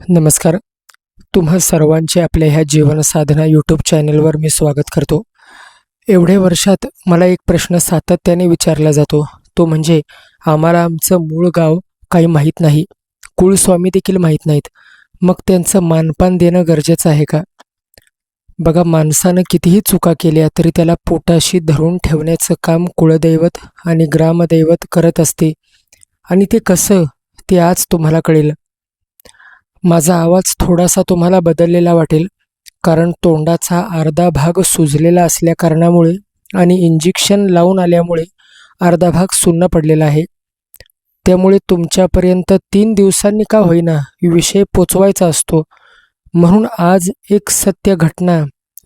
नमस्कार. तुम्हा सर्वांचे आपल्या ह्या जीवनसाधना यूट्यूब चॅनलवर मी स्वागत करतो. एवढ्या वर्षात मला एक प्रश्न सातत्याने विचारला जातो. तो म्हणजे आम्हाला आमचं मूळ गाव काही माहीत नाही. कुळस्वामी देखील माहीत नाहीत. मग त्यांचं मानपान देणं गरजेचं आहे का? बघा माणसानं कितीही चुका केल्या तरी त्याला पोटाशी धरून ठेवण्याचं काम कुळदैवत आणि ग्रामदैवत करत असते. आणि ते कसं ते आज तुम्हाला कळेल. माझा आवाज थोडासा तुम्हाला बदललेला वाटेल कारण तोंडाचा अर्धा भाग सुजलेला असल्या कारणामुळे आणि इंजेक्शन लावून आल्यामुळे अर्धा भाग सुन्न पडलेला आहे. त्यामुळे तुमच्यापर्यंत तीन दिवसांनी का होईना विषय पोचवायचा असतो. म्हणून आज एक सत्य घटना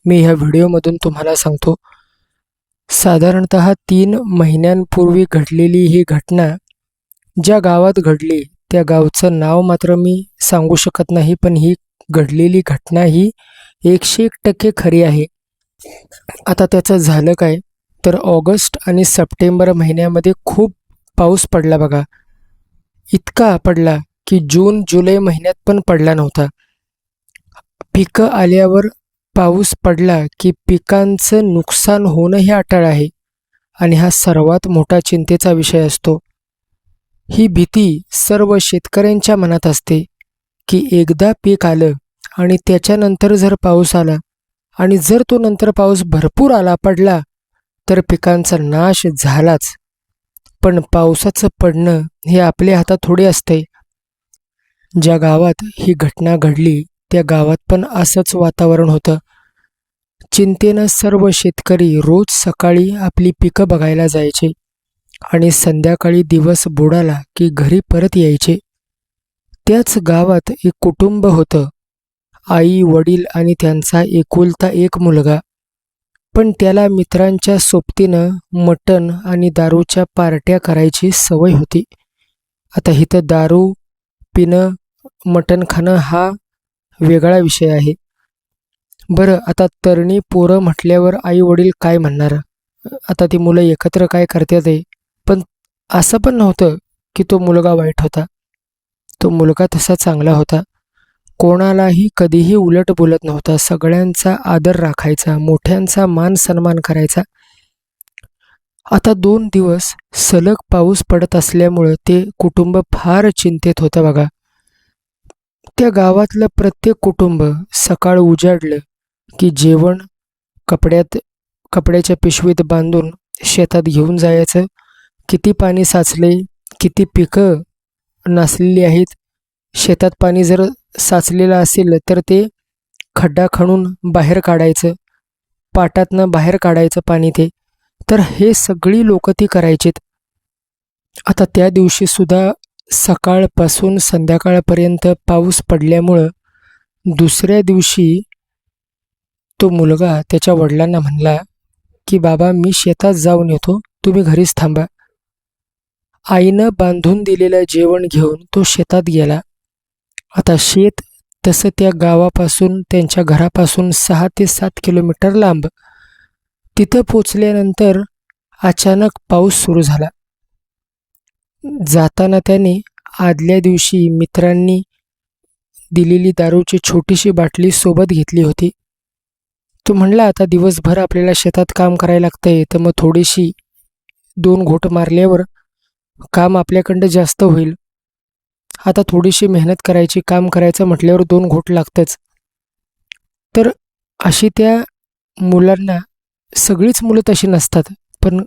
मी ह्या व्हिडिओमधून तुम्हाला सांगतो. साधारणत तीन महिन्यांपूर्वी घडलेली ही घटना ज्या गावात घडली त्या गावचं नाव मात्र मी सांगू शकत नाही पण ही घडलेली घटना ही एकशे एक टक्के खरी आहे. आता त्याचं झालं काय? तर ऑगस्ट आणि सप्टेंबर महिन्यामध्ये खूप पाऊस पडला बघा. इतका पडला की जून जुलै महिन्यात पण पडला नव्हता. पिकं आल्यावर पाऊस पडला की पिकांचं नुकसान होणं हे अटळ आहे. आणि हा सर्वात मोठा चिंतेचा विषय असतो. ही भीती सर्व शेतकऱ्यांच्या मनात असते की एकदा पीक आलं आणि त्याच्यानंतर जर पाऊस आला आणि जर तो नंतर पाऊस भरपूर आला पडला तर पिकांचा नाश झालाच. पण पावसाचं पडणं हे आपल्या हातात थोडे असते ज्या गावात ही घटना घडली त्या गावात पण असंच वातावरण होतं. चिंतेनं सर्व शेतकरी रोज सकाळी आपली पिकं बघायला जायचे. आणि संध्याकाळी दिवस बुडाला की घरी परत यायचे. त्याच गावात एक कुटुंब होतं. आई वडील आणि त्यांचा एकुलता एक मुलगा. पण त्याला मित्रांच्या सोबतीनं मटण आणि दारूच्या पार्ट्या करायची सवय होती. आता इथं दारू पिणं मटण खाणं हा वेगळा विषय आहे. बरं आता तरणी पोरं म्हटल्यावर आई वडील काय म्हणणार? आता ती मुलं एकत्र काय करतात आहे असं पण नव्हतं की तो मुलगा वाईट होता. तो मुलगा तसा चांगला होता. कोणालाही कधीही उलट बोलत नव्हता. सगळ्यांचा आदर राखायचा मोठ्यांचा मान सन्मान करायचा. आता दोन दिवस सलग पाऊस पडत असल्यामुळं ते कुटुंब फार चिंतेत होतं बघा. त्या गावातलं प्रत्येक कुटुंब सकाळ उजाडलं की जेवण कपड्यात कपड्याच्या पिशवीत बांधून शेतात घेऊन जायचं. किती पाणी साचले किती पिकं नासलेली आहेत? शेतात पाणी जर साचलेलं असेल तर ते खड्डा खणून बाहेर काढायचं पाटातनं बाहेर काढायचं पाणी ते. तर हे सगळी लोक ती करायचीत. आता त्या दिवशीसुद्धा सकाळपासून संध्याकाळपर्यंत पाऊस पडल्यामुळं दुसऱ्या दिवशी तो मुलगा त्याच्या वडिलांना म्हणला की बाबा मी शेतात जाऊन येतो. तुम्ही घरीच थांबा. आईनं बांधून दिलेलं जेवण घेऊन तो शेतात गेला. आता शेत तसं त्या गावापासून त्यांच्या घरापासून सहा ते सात किलोमीटर लांब. तिथं पोचल्यानंतर अचानक पाऊस सुरू झाला. जाताना त्याने आदल्या दिवशी मित्रांनी दिलेली दारूची छोटीशी बाटली सोबत घेतली होती. तो म्हणला आता दिवसभर आपल्याला शेतात काम करायला लागतंय तर मग थोडीशी दोन घोट मारल्यावर काम आपल्याकडं जास्त होईल. आता थोडीशी मेहनत करायची काम करायचं म्हटल्यावर दोन घोट लागतंच. तर अशी त्या मुलांना सगळीच मुलं तशी नसतात पण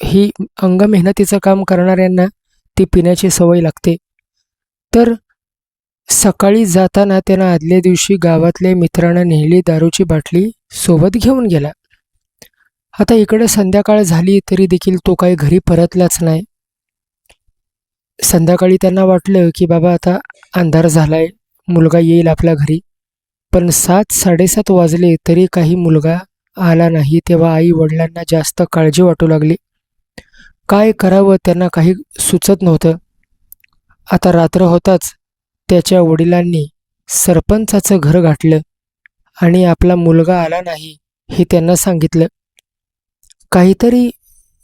ही अंग मेहनतीचं काम करणाऱ्यांना ती पिण्याची सवय लागते. तर सकाळी जाताना त्यांना आदल्या दिवशी गावातल्या मित्रांना नेहली दारूची बाटली सोबत घेऊन गेला. आता इकडे संध्याकाळ झाली तरी देखील तो काही घरी परतलाच नाही. संध्याकाळी त्यांना वाटलं की बाबा आता अंधार झालाय मुलगा येईल आपल्या घरी. पण सात साडेसात वाजले तरी काही मुलगा आला नाही तेव्हा आई वडिलांना जास्त काळजी वाटू लागली. काय करावं त्यांना काही सुचत नव्हतं. आता रात्र होताच त्याच्या वडिलांनी सरपंचाचं घर गाठलं आणि आपला मुलगा आला नाही हे त्यांना सांगितलं. काहीतरी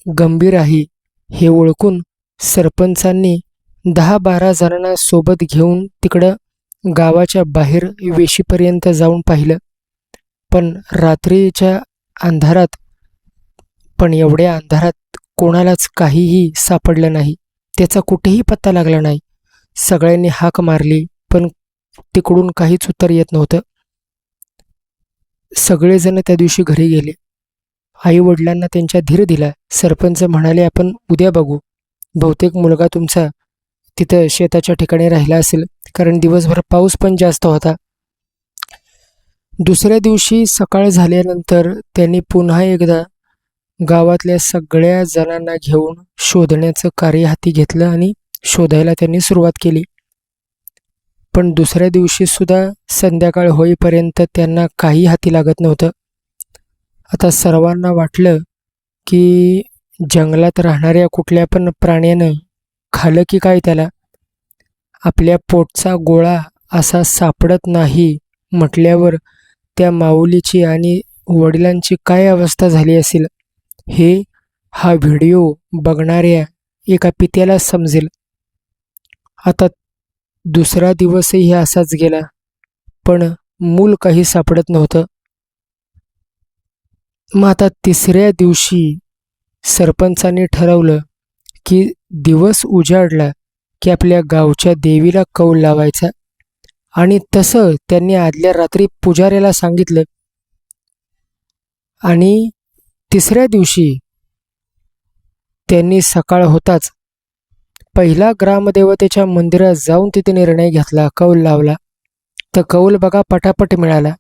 गंभीर आहे हे ओळखून सरपंचांनी दहा बारा जणांना सोबत घेऊन तिकडं गावाच्या बाहेर वेशीपर्यंत जाऊन पाहिलं. पण रात्रीच्या अंधारात पण एवढ्या अंधारात कोणालाच काहीही सापडलं नाही. त्याचा कुठेही पत्ता लागला नाही. सगळ्यांनी हाक मारली पण तिकडून काहीच उत्तर येत नव्हतं. सगळेजण त्या दिवशी घरी गेले. आई वडिलांना त्यांच्या धीर दिला. सरपंच म्हणाले आपण उद्या बघू. बहुतेक मुलगा तुमचा तिथं शेताच्या ठिकाणी राहिला असेल कारण दिवसभर पाऊस पण जास्त होता. दुसऱ्या दिवशी सकाळ झाल्यानंतर त्यांनी पुन्हा एकदा गावातल्या सगळ्या जणांना घेऊन शोधण्याचं कार्य हाती घेतलं आणि शोधायला त्यांनी सुरुवात केली. पण दुसऱ्या दिवशी सुद्धा संध्याकाळ होईपर्यंत त्यांना काही हाती लागत नव्हतं. आता सर्वांना वाटलं की जंगलात राहणाऱ्या कुठल्या पण प्राण्यानं खालं की काय त्याला? आपल्या पोटचा गोळा असा सापडत नाही म्हटल्यावर त्या माऊलीची आणि वडिलांची काय अवस्था झाली असेल? हे हा व्हिडिओ बघणाऱ्या एका पित्याला समजेल. आता दुसरा दिवसही असाच गेला पण मूल काही सापडत नव्हतं. मग आता तिसऱ्या दिवशी सरपंचाने ठरवलं की दिवस उजाडला की आपल्या गावच्या देवीला कौल लावायचा. आणि तसं त्यांनी आदल्या रात्री पुजाऱ्याला सांगितलं. आणि तिसऱ्या दिवशी त्यांनी सकाळ होताच पहिला ग्रामदेवतेच्या मंदिरात जाऊन तिथे निर्णय घेतला कौल लावला. तर कौल बघा पटापट मिळाला.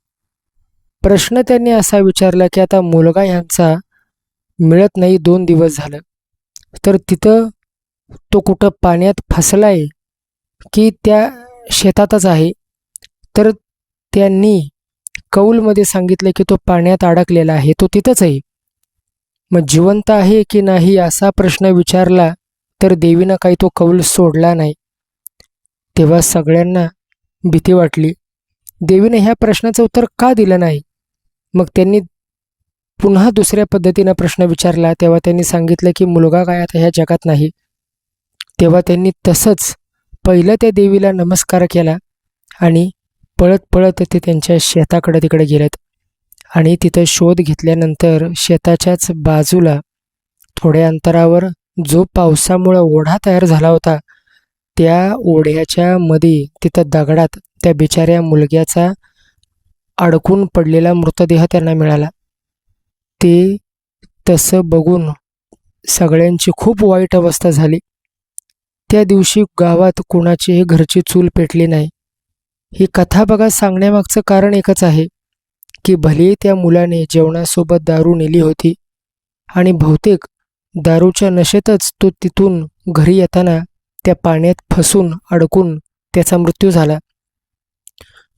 प्रश्न त्यांनी असा विचारला की आता मुलगा यांचा मिळत नाही दोन दिवस झालं. तर तिथं तो कुठं पाण्यात फसलाय की त्या शेतातच आहे? तर त्यांनी कौलमध्ये सांगितलं की तो पाण्यात अडकलेला आहे तो तिथंच आहे. मग जिवंत आहे की नाही असा प्रश्न विचारला तर देवीनं काही तो कौल सोडला नाही. तेव्हा सगळ्यांना भीती वाटली. देवीनं ह्या प्रश्नाचं उत्तर का दिलं नाही? मग त्यांनी पुन्हा दुसऱ्या पद्धतीनं प्रश्न विचारला. तेव्हा त्यांनी सांगितलं की मुलगा काय आता ह्या जगात नाही. तेव्हा त्यांनी तसंच पहिलं त्या देवीला नमस्कार केला आणि पळत पळत ते त्यांच्या शेताकडे तिकडे गेलेत. आणि तिथं शोध घेतल्यानंतर शेताच्याच बाजूला थोड्या अंतरावर जो पावसामुळं ओढा तयार झाला होता त्या ओढ्याच्या मध्ये तिथं दगडात त्या बिचाऱ्या मुलग्याचा अडकून पडलेला मृतदेह त्यांना मिळाला. ते तसं बघून सगळ्यांची खूप वाईट अवस्था झाली. त्या दिवशी गावात कोणाचीही घरची चूल पेटली नाही. ही कथा बघा सांगण्यामागचं कारण एकच आहे की भले त्या मुलाने जेवणासोबत दारू नेली होती आणि बहुतेक दारूच्या नशेतच तो तिथून घरी येताना त्या पाण्यात फसून अडकून त्याचा मृत्यू झाला.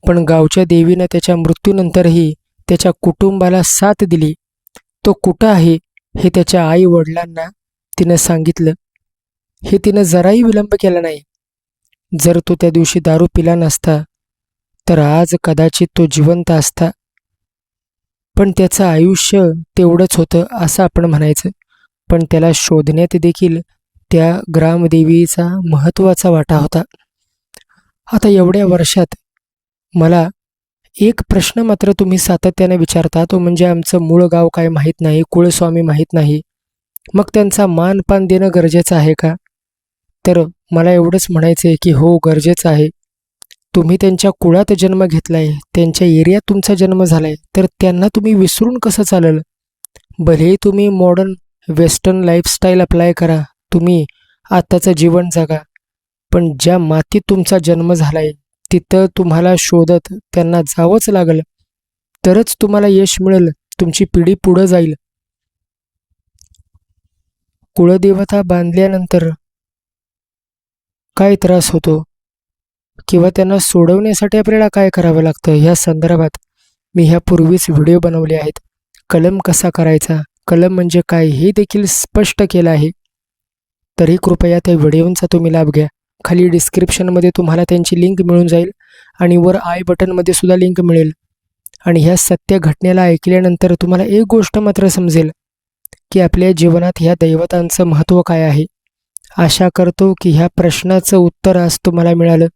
पण गावच्या देवीनं त्याच्या मृत्यूनंतरही त्याच्या कुटुंबाला साथ दिली. तो कुठं आहे हे त्याच्या आई वडिलांना तिनं सांगितलं. हे तिनं जराही विलंब केला नाही. जर तो त्या दिवशी दारू पिला नसता तर आज कदाचित तो जिवंत असता. पण त्याचं आयुष्य तेवढंच होतं असं आपण म्हणायचं. पण त्याला शोधण्यात देखील त्या ग्रामदेवीचा महत्त्वाचा वाटा होता. आता एवढ्या वर्षात मला एक प्रश्न मात्र तुम्ही सातत्याने विचारता तो म्हणजे आमचं मूळ गाव काय माहीत नाही कुळस्वामी माहीत नाही. मग त्यांचा मानपान देणं गरजेचं आहे का? तर मला एवढंच म्हणायचं आहे की हो गरजेचं आहे. तुम्ही त्यांच्या कुळात जन्म घेतला आहे त्यांच्या एरियात तुमचा जन्म झाला आहे तर त्यांना तुम्ही विसरून कसं चालेल? भलेही तुम्ही मॉडर्न वेस्टर्न लाईफस्टाईल अप्लाय करा तुम्ही आत्ताचं जीवन जगा पण ज्या मातीत तुमचा जन्म झाला आहे तिथं तुम्हाला शोधत त्यांना जावंच लागलं. तरच तुम्हाला यश मिळेल तुमची पिढी पुढं जाईल. कुळदेवता बांधल्यानंतर काय त्रास होतो? किंवा त्यांना सोडवण्यासाठी आपल्याला काय करावं लागतं? ह्या संदर्भात मी ह्यापूर्वीच व्हिडिओ बनवले आहेत. कलम कसा करायचा? कलम म्हणजे काय हे देखील स्पष्ट केलं आहे. तरी कृपया त्या व्हिडिओंचा तुम्ही लाभ घ्या. खाली डिस्क्रिप्शनमध्ये तुम्हाला त्यांची लिंक मिळून जाईल आणि वर आय बटनमध्ये सुद्धा लिंक मिळेल. आणि ह्या सत्य घटनेला ऐकल्यानंतर तुम्हाला एक गोष्ट मात्र समजेल की आपल्या जीवनात ह्या दैवतांचं महत्त्व काय आहे? आशा करतो की ह्या प्रश्नाचं उत्तर आज तुम्हाला मिळालं.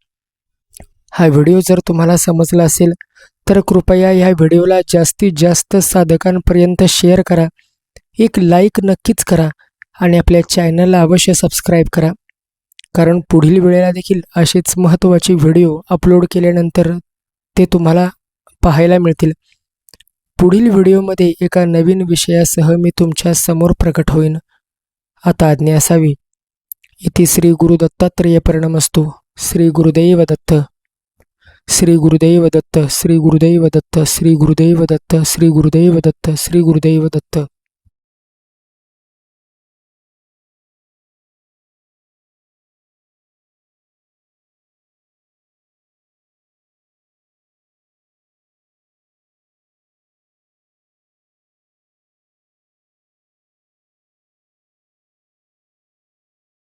हा व्हिडिओ जर तुम्हाला समजला असेल तर कृपया ह्या व्हिडिओला जास्तीत जास्त साधकांपर्यंत शेअर करा. एक लाईक नक्कीच करा आणि आपल्या चॅनलला अवश्य सबस्क्राईब करा. कारण पुढील वेळेला देखील असेच महत्त्वाचे व्हिडिओ अपलोड केल्यानंतर ते तुम्हाला पाहायला मिळतील. पुढील व्हिडिओमध्ये एका नवीन विषयासह मी तुमच्यासमोर प्रकट होईन. आता आज्ञा असावी. इथे श्री गुरु दत्तात्रेय असतो. श्री गुरुदैव दत्त. श्री गुरुदैव दत्त. श्री गुरुदैव दत्त. श्री गुरुदैव दत्त. श्री गुरुदैव दत्त. श्री गुरुदैव दत्त.